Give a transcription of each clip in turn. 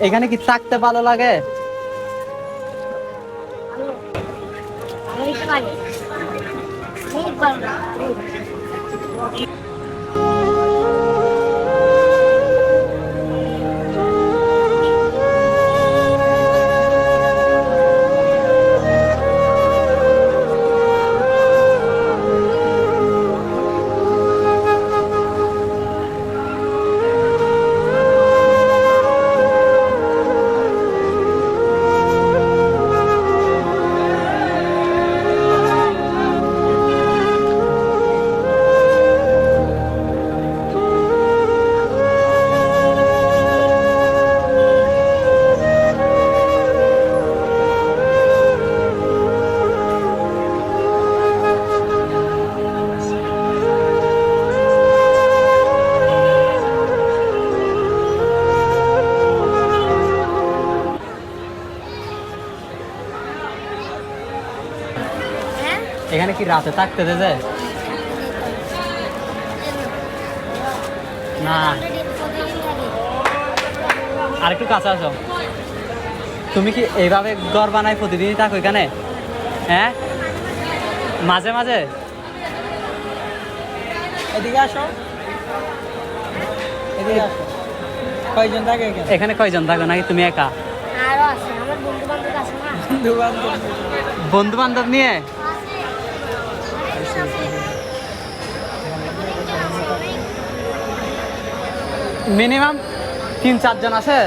এখানে কি থাকতে ভালো লাগে? ভালো অনেক এখানে কি রাতে থাকতে দেবে? না। আর একটু কাছে আসো। তুমি কি এইভাবে ঘর বানাই প্রতিদিনই থাকো এখানে? হ্যাঁ? মাঝে মাঝে? এদিকে আসো। এদিকে আসো। কয়জন থাকে এখানে? কয়জন থাকো নাকি তুমি একা? আরও আছে আমার বন্ধু বান্ধব আছে না। বন্ধু বান্ধব বন্ধু বান্ধব নিয়ে? মিনিমাম তিন চারজন আছে?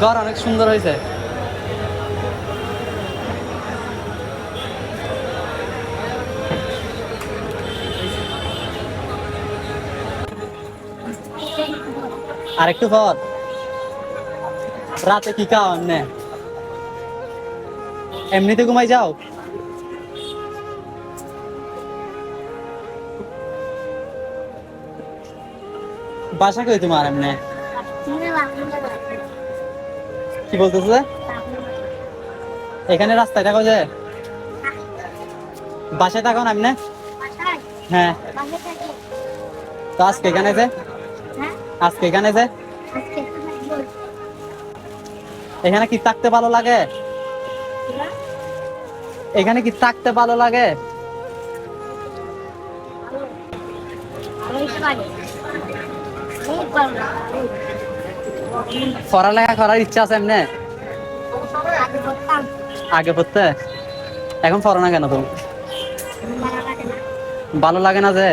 ঘর অনেক সুন্দর হয়েছে। আর একটু পর রাতে কি খাও এমনি? এমনিতে ঘুমাই যাও? বাসা কই তোমার এমনি? কি বলতেছে? এখানে রাস্তায় থাকো যে। বাসায় থাকো না হ্যাঁ। তো আজকে এখানে যে? আজকে এখানে যে? এখানে কি থাকতে ভালো লাগে? এখানে কি থাকতে ভালো লাগে? পড়ালেখা করার ইচ্ছা আছে এমনি? আগে পড়তে? এখন পড়ো না কেন তুমি? ভালো লাগে না যে?